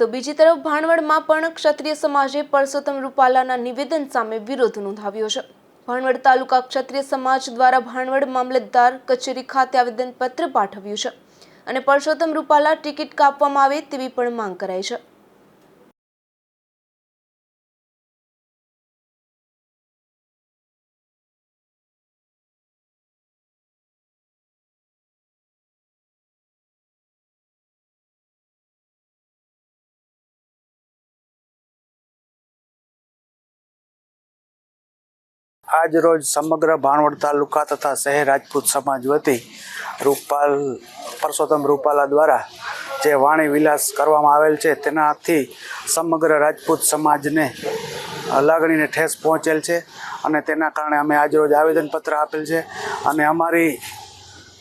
તો બીજી તરફ ભાણવડમાં પણ ક્ષત્રિય સમાજે પરસોત્તમ રૂપાલાના નિવેદન સામે વિરોધ નોંધાવ્યો છે. ભાણવડ તાલુકા ક્ષત્રિય સમાજ દ્વારા ભાણવડ મામલતદાર કચેરી ખાતે આવેદનપત્ર પાઠવ્યું છે અને પરસોત્તમ રૂપાલા ટિકિટ કાપવામાં આવે તેવી પણ માંગ કરાઈ છે. આજ રોજ સમગ્ર ભાણવડ તાલુકા તથા શહેર રાજપૂત સમાજ વતી રૂપાલ, પરસોત્તમ રૂપાલા દ્વારા જે વાણી વિલાસ કરવામાં આવેલ છે, તેનાથી સમગ્ર રાજપૂત સમાજને લાગણીને ઠેસ પહોંચેલ છે અને તેના કારણે અમે આજરોજ આવેદનપત્ર આપેલ છે અને અમારી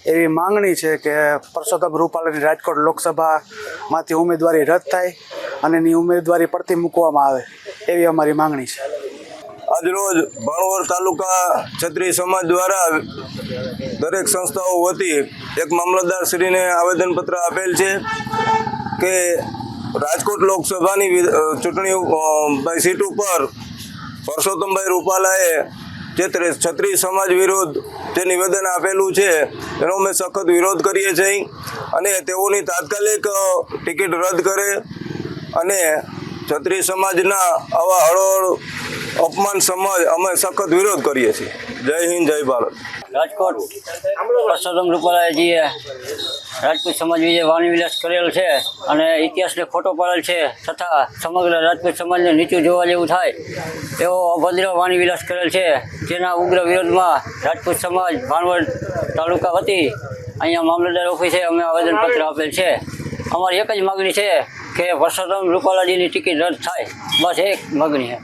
એવી માંગણી છે કે પરસોત્તમ રૂપાલાની રાજકોટ લોકસભામાંથી ઉમેદવારી રદ થાય અને એની ઉમેદવારી પડતી મૂકવામાં આવે, એવી અમારી માંગણી છે. આજરોજ ભાણવડ તાલુકા છત્રી સમાજ દ્વારા દરેક સંસ્થાઓ વતી એક મામલતદારશ્રીને આવેદનપત્ર આપેલ છે કે રાજકોટ લોકસભાની ચૂંટણી સીટ ઉપર પરસોત્તમભાઈ રૂપાલાએ જે છત્રી સમાજ વિરોધ જે નિવેદન આપેલું છે, એનો અમે સખત વિરોધ કરીએ છીએ અને તેઓની તાત્કાલિક ટિકિટ રદ કરે અને ક્ષત્રિય સમાજના આવા હળવળ અપમાન સમાજ અમે સખત વિરોધ કરીએ છીએ. જય હિન્દ, જય ભારત. રાજકોટ પરસોત્તમ રૂપાલાજીએ રાજપૂત સમાજ વાણી વિલાસ કરેલ છે અને ઇતિહાસને ખોટો પાડેલ છે તથા સમગ્ર રાજપૂત સમાજને નીચું જોવા જેવું થાય એવો અભદ્ર વાણી વિલાસ કરેલ છે. જેના ઉગ્ર વિરોધમાં રાજપૂત સમાજ ભાણવડ તાલુકા વતી અહીંયા મામલતદાર ઓફિસે અમે આવેદનપત્ર આપેલ છે. અમારી એક જ માગણી છે કે પરસોત્તમ રૂપાલાજીની ટિકિટ રદ થાય. બસ એક મગની છે